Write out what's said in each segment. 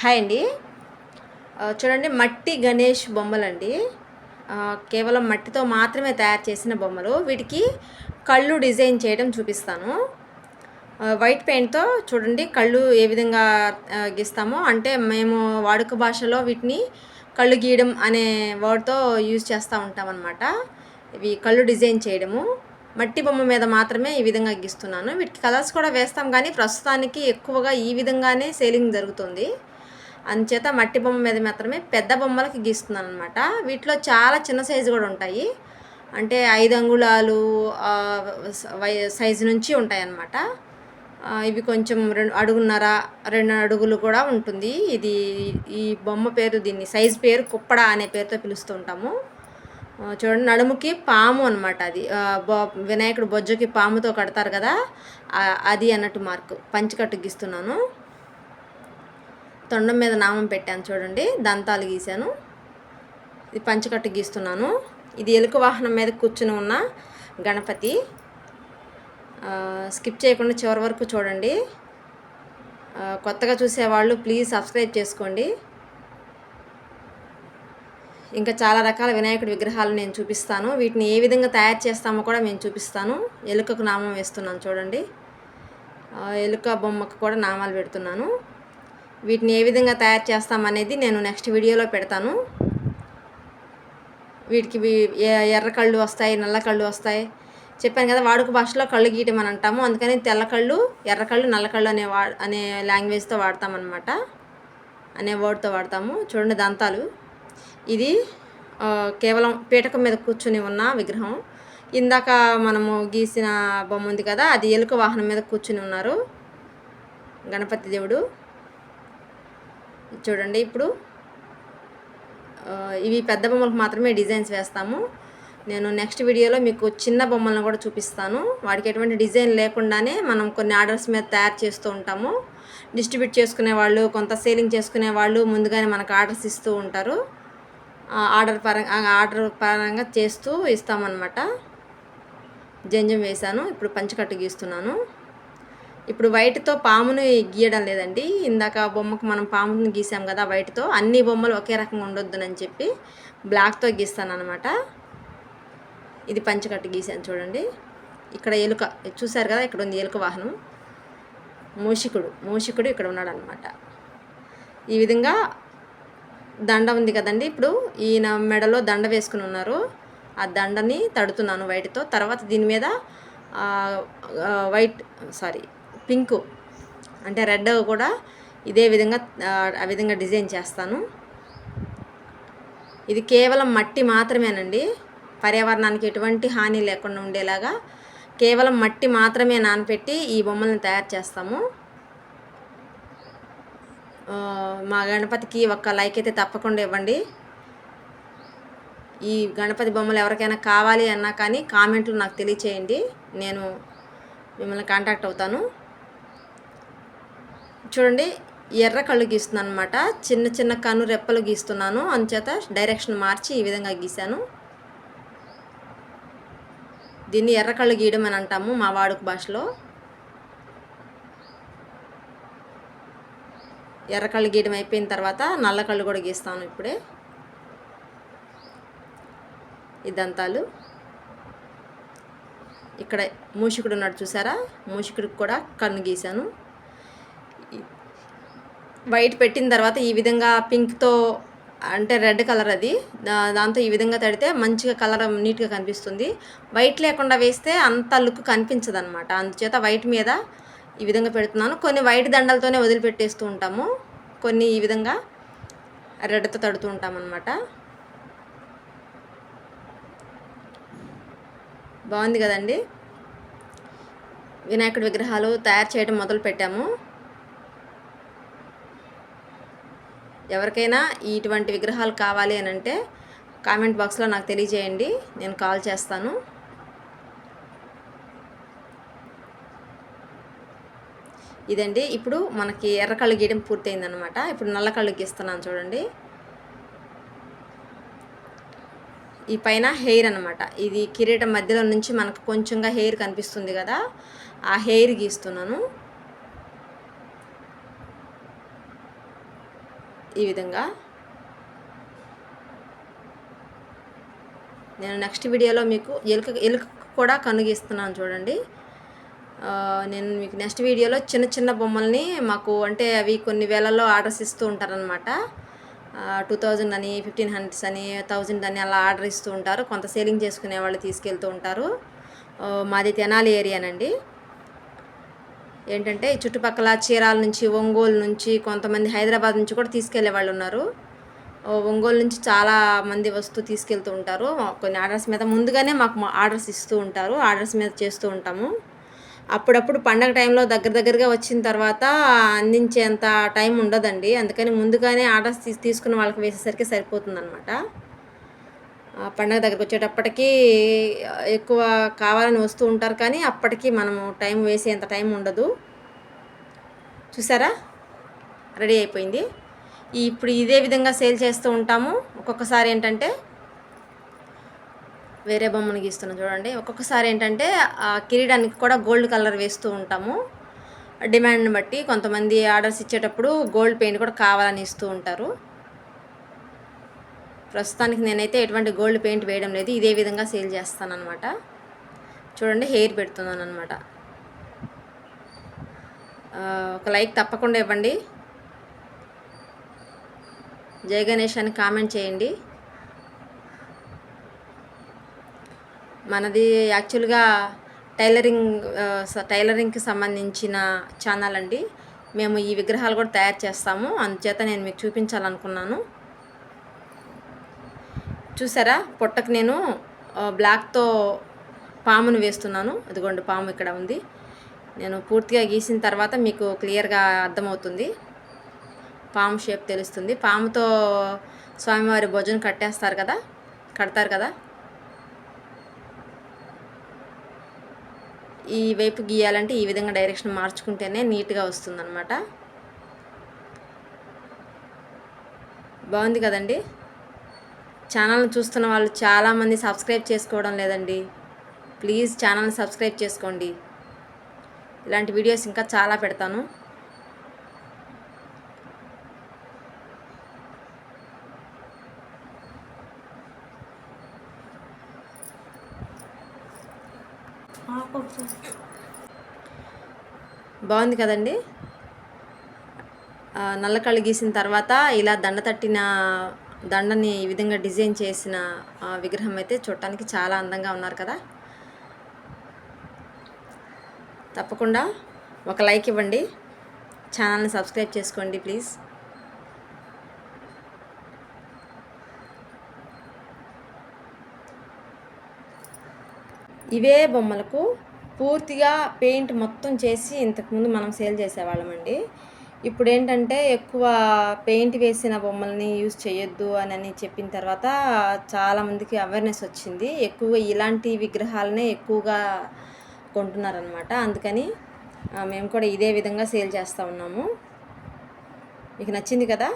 Hi అండి. చూడండి మట్టి గణేష్ బొమ్మలండి. కేవలం మట్టితో మాత్రమే తయారు చేసిన బొమ్మలు. వీటికి కళ్ళు డిజైన్ చేయడం చూపిస్తాను. వైట్ పెయింట్తో చూడండి కళ్ళు ఏ విధంగా గీస్తామో. అంటే మేము వాడుక భాషలో వీటిని కళ్ళు గీయడం అనే వర్డ్తో యూజ్ చేస్తూ ఉంటాం అనమాట ఇవి కళ్ళు డిజైన్ చేయడము. మట్టి బొమ్మ మీద మాత్రమే ఈ విధంగా గీస్తున్నాను. వీటికి కలర్స్ కూడా వేస్తాం కానీ ప్రస్తుతానికి ఎక్కువగా ఈ విధంగానే సేలింగ్ జరుగుతుంది. అందుచేత మట్టి బొమ్మ మీద మాత్రమే పెద్ద బొమ్మలకి గీస్తున్నాను అనమాట వీటిలో చాలా చిన్న సైజు కూడా ఉంటాయి. అంటే ఐదు అంగుళాలు వై- సైజు నుంచి ఉంటాయి అన్నమాట ఇవి కొంచెం రెండు అడుగున్నర రెండు అడుగులు కూడా ఉంటుంది. ఇది ఈ బొమ్మ పేరు దీన్ని సైజు పేరు కుప్పడ అనే పేరుతో పిలుస్తూ ఉంటాము. చూడండి నడుముకి పాము అనమాట అది. బొ వినాయకుడు బొజ్జకి పాముతో కడతారు కదా అది అన్నట్టు మార్కు పంచికట్టు గీస్తున్నాను. తొండం మీద నామం పెట్టాను చూడండి దంతాలు గీశాను. ఇది పంచకట్టు గీస్తున్నాను. ఇది ఎలుక వాహనం మీద కూర్చుని ఉన్న గణపతి. స్కిప్ చేయకుండా చివరి వరకు చూడండి. కొత్తగా చూసేవాళ్ళు ప్లీజ్ సబ్స్క్రైబ్ చేసుకోండి. ఇంకా చాలా రకాల వినాయకుడి విగ్రహాలు నేను చూపిస్తాను. వీటిని ఏ విధంగా తయారు చేస్తామో కూడా నేను చూపిస్తాను. ఎలుకకు నామం వేస్తున్నాను చూడండి. ఎలుక బొమ్మకు కూడా నామాలు పెడుతున్నాను. వీటిని ఏ విధంగా తయారు చేస్తామనేది నేను నెక్స్ట్ వీడియోలో పెడతాను. వీటికి వీ- ఎ- ఎర్ర కళ్ళు వస్తాయి నల్ల కళ్ళు వస్తాయి. చెప్పాను కదా వాడుక భాషలో కళ్ళు గీయటం అని అంటాము. అందుకని తెల్ల కళ్ళు ఎర్ర కళ్ళు నల్ల కళ్ళు అనే వా అనే లాంగ్వేజ్తో వాడతామన్నమాట. అనే వర్డ్తో వాడతాము. చూడండి దంతాలు. ఇది కేవలం పీటకం మీద కూర్చుని ఉన్న విగ్రహం. ఇందాక మనము గీసిన బొమ్మ ఉంది కదా అది ఎలుక వాహనం మీద కూర్చుని ఉన్నారు. గణపతి దేవుడు. చూడండి ఇప్పుడు ఇవి పెద్ద బొమ్మలకు మాత్రమే డిజైన్స్ వేస్తాము. నేను నెక్స్ట్ వీడియోలో మీకు చిన్న బొమ్మలను కూడా చూపిస్తాను. వాటికి ఎటువంటి డిజైన్ లేకుండానే మనం కొన్ని ఆర్డర్స్ మీద తయారు చేస్తూ ఉంటాము. డిస్ట్రిబ్యూట్ చేసుకునే వాళ్ళు కొంత సేలింగ్ చేసుకునే వాళ్ళు ముందుగానే మనకు ఆర్డర్స్ ఇస్తూ ఉంటారు. ఆర్డర్ పరంగా ఆర్డర్ పరంగా చేస్తూ ఇస్తామన్నమాట. జంజం వేశాను. ఇప్పుడు పంచకట్టు గీస్తున్నాను. ఇప్పుడు వైట్తో పాముని గీయడం లేదండి. ఇందాక బొమ్మకు మనం పామును గీసాం కదా వైట్తో అన్ని బొమ్మలు ఒకే రకంగా ఉండొద్దునని చెప్పి బ్లాక్తో గీస్తాను అనమాట ఇది పంచకట్టు గీసాను చూడండి. ఇక్కడ ఎలుక చూశారు కదా ఇక్కడ ఉంది ఎలుక వాహనం. మూషికుడు మూషికుడు ఇక్కడ ఉన్నాడు అనమాట ఈ విధంగా దండ ఉంది కదండి. ఇప్పుడు ఈయన మెడలో దండ వేసుకుని ఉన్నారు. ఆ దండని తడుతున్నాను వైట్తో. తర్వాత దీని మీద వైట్ సారీ పింక్ అంటే రెడ్ కూడా ఇదే విధంగా ఆ, విధంగా డిజైన్ చేస్తాను. ఇది కేవలం మట్టి మాత్రమేనండి. పర్యావరణానికి ఎటువంటి హాని లేకుండా ఉండేలాగా కేవలం మట్టి మాత్రమే నానపెట్టి ఈ బొమ్మలను తయారు చేస్తాము. మా గణపతికి ఒక్క లైక్ అయితే తప్పకుండా ఇవ్వండి. ఈ గణపతి బొమ్మలు ఎవరికైనా కావాలి అన్నా కానీ కామెంట్లు నాకు తెలియచేయండి. నేను మిమ్మల్ని కాంటాక్ట్ అవుతాను. చూడండి ఎర్ర కళ్ళు గీస్తున్నాను అనమాట చిన్న చిన్న కన్ను రెప్పలు గీస్తున్నాను. అందుచేత డైరెక్షన్ మార్చి ఈ విధంగా గీశాను. దీన్ని ఎర్ర కళ్ళు గీయడం అని అంటాము మా వాడుక భాషలో. ఎర్ర కళ్ళు గీయడం అయిపోయిన తర్వాత నల్ల కళ్ళు కూడా గీస్తాను ఇప్పుడే. ఇదంతాలు ఇక్కడ మూషికుడు ఉన్నాడు చూసారా? మూషికుడికి కూడా కన్ను గీశాను. వైట్ పెట్టిన తర్వాత ఈ విధంగా పింక్తో అంటే రెడ్ కలర్ అది దాంతో ఈ విధంగా తడితే మంచిగా కలర్ నీట్గా కనిపిస్తుంది. వైట్ లేకుండా వేస్తే అంత లుక్ కనిపించదు అనమాట అందుచేత వైట్ మీద ఈ విధంగా పెడుతున్నాను. కొన్ని వైట్ దండలతోనే వదిలిపెట్టేస్తూ ఉంటాము. కొన్ని ఈ విధంగా రెడ్తో తడుతూ ఉంటామన్నమాట. బాగుంది కదండి. వినాయకుడి విగ్రహాలు తయారు చేయడం మొదలు పెట్టాము ఎవరికైనా ఇటువంటి విగ్రహాలు కావాలి అని అంటే కామెంట్ బాక్స్లో నాకు తెలియజేయండి. నేను కాల్ చేస్తాను. ఇదండి. ఇప్పుడు మనకి ఎర్ర కళ్ళు గీయడం పూర్తయిందనమాట ఇప్పుడు నల్ల కళ్ళు గీస్తున్నాను చూడండి. ఈ పైన హెయిర్ అనమాట ఇది కిరీటం మధ్యలో నుంచి మనకు కొంచెంగా హెయిర్ కనిపిస్తుంది కదా. ఆ హెయిర్ గీస్తున్నాను. ఈ విధంగా. నేను నెక్స్ట్ వీడియోలో మీకు ఎలుక ఎలుక కూడా కనుగిస్తున్నాను చూడండి. నేను మీకు నెక్స్ట్ వీడియోలో చిన్న చిన్న బొమ్మల్ని మాకు అంటే అవి కొన్ని వేలల్లో ఆర్డర్స్ ఇస్తూ ఉంటారనమాట టూ థౌజండ్ అని ఫిఫ్టీన్ హండ్రెడ్స్ అని థౌజండ్ అని అలా ఆర్డర్ ఇస్తూ ఉంటారు. కొంత సేలింగ్ చేసుకునే వాళ్ళు తీసుకెళ్తూ ఉంటారు. మాది తెనాలి ఏరియానండి. ఏంటంటే చుట్టుపక్కల చీరాల నుంచి ఒంగోలు నుంచి కొంతమంది హైదరాబాద్ నుంచి కూడా తీసుకెళ్ళే వాళ్ళు ఉన్నారు. ఒంగోలు నుంచి చాలా మంది వస్తూ తీసుకెళ్తూ ఉంటారు. కొన్ని ఆర్డర్స్ మీద ముందుగానే మాకు ఆర్డర్స్ ఇస్తూ ఉంటారు. ఆర్డర్స్ మీద చేస్తూ ఉంటాము. అప్పుడప్పుడు పండగ టైంలో దగ్గర దగ్గరగా వచ్చిన తర్వాత అందించేంత టైం ఉండదండి. అందుకని ముందుగానే ఆర్డర్స్ తీసుకున్న వాళ్ళకి వేసేసరికి సరిపోతుందన్నమాట. పండగ దగ్గరకు వచ్చేటప్పటికి ఎక్కువ కావాలని వస్తూ ఉంటారు కానీ అప్పటికి మనము టైం వేసేంత టైం ఉండదు. చూసారా? రెడీ అయిపోయింది. ఇప్పుడు ఇదే విధంగా సేల్ చేస్తూ ఉంటాము. ఒక్కొక్కసారి ఏంటంటే వేరే బొమ్మను గీస్తున్నాం చూడండి. ఒక్కొక్కసారి ఏంటంటే ఆ కిరీటానికి కూడా గోల్డ్ కలర్ వేస్తూ ఉంటాము. డిమాండ్ని బట్టి కొంతమంది ఆర్డర్స్ ఇచ్చేటప్పుడు గోల్డ్ పెయింట్ కూడా కావాలని ఇస్తూ ఉంటారు. ప్రస్తుతానికి నేనైతే ఎటువంటి గోల్డ్ పెయింట్ వేయడం లేదు. ఇదే విధంగా సేల్ చేస్తాను అనమాట చూడండి హెయిర్ పెడుతున్నాను అనమాట ఒక లైక్ తప్పకుండా ఇవ్వండి. జై గణేష్ అని కామెంట్ చేయండి. మనది యాక్చువల్గా టైలరింగ్ టైలరింగ్కి సంబంధించిన ఛానల్ అండి. మేము ఈ విగ్రహాలు కూడా తయారు చేస్తాము. అందుచేత నేను మీకు చూపించాలనుకున్నాను. చూసారా? పొట్టకు నేను బ్లాక్తో పామును వేస్తున్నాను. అదిగోండి పాము ఇక్కడ ఉంది. నేను పూర్తిగా గీసిన తర్వాత మీకు క్లియర్గా అర్థమవుతుంది. పాము షేప్ తెలుస్తుంది. పాముతో స్వామివారి భోజనం కట్టేస్తారు కదా? కడతారు కదా? ఈ వైపు గీయాలంటే ఈ విధంగా డైరెక్షన్ మార్చుకుంటేనే నీట్గా వస్తుందన్నమాట. బాగుంది కదండి? ఛానల్ని చూస్తున్న వాళ్ళు చాలామంది సబ్స్క్రైబ్ చేసుకోవడం లేదండి. ప్లీజ్ ఛానల్ని సబ్స్క్రైబ్ చేసుకోండి. ఇలాంటి వీడియోస్ ఇంకా చాలా పెడతాను. బాగుంది కదండి? నల్లకళ్ళు నల్ల గీసిన తర్వాత ఇలా దండ తట్టిన దండని ఈ విధంగా డిజైన్ చేసిన విగ్రహం అయితే చూడటానికి చాలా అందంగా ఉన్నారు కదా. తప్పకుండా ఒక లైక్ ఇవ్వండి. ఛానల్ని సబ్స్క్రైబ్ చేసుకోండి ప్లీజ్. ఇవే బొమ్మలకు పూర్తిగా పెయింట్ మొత్తం చేసి ఇంతకుముందు మనం సేల్ చేసేవాళ్ళమండి. ఇప్పుడు ఏంటంటే ఎక్కువ పెయింట్ వేసిన బొమ్మల్ని యూజ్ చేయొద్దు అని అని చెప్పిన తర్వాత చాలామందికి అవేర్నెస్ వచ్చింది. ఎక్కువగా ఇలాంటి విగ్రహాలనే ఎక్కువగా కొంటున్నారనమాట అందుకని మేము కూడా ఇదే విధంగా సేల్ చేస్తూ ఉన్నాము. మీకు నచ్చింది కదా?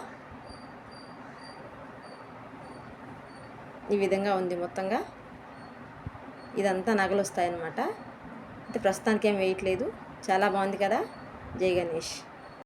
ఈ విధంగా ఉంది మొత్తంగా. ఇదంతా నగలు వస్తాయన్నమాట అయితే ప్రస్తుతానికి ఏం వేయట్లేదు. చాలా బాగుంది కదా? జై గణేష్.